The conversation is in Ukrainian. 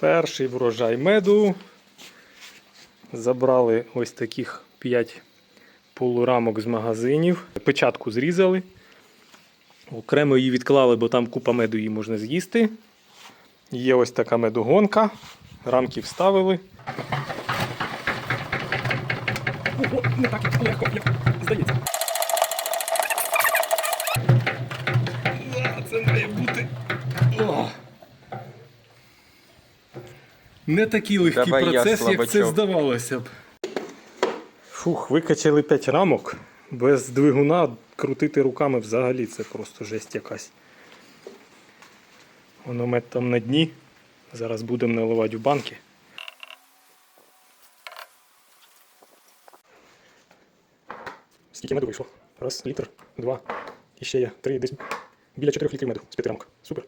Перший врожай меду. Забрали ось таких 5 полурамок з магазинів. Печатку зрізали. Окремо її відклали, бо там купа меду її можна з'їсти. Є ось така медогонка. Рамки вставили. Ого, не так легко, як здається. Це має бути. О! Не такий легкий Давай я процес, як це слабачок. здавалося б. Фух, викачали 5 рамок. Без двигуна крутити руками взагалі це просто жесть якась. Воно мед там на дні. Зараз будемо наливати в банки. Скільки меду вийшло? Раз, літр, два. І ще є три, десь біля 4 літрів меду з п'яти рамок. Супер.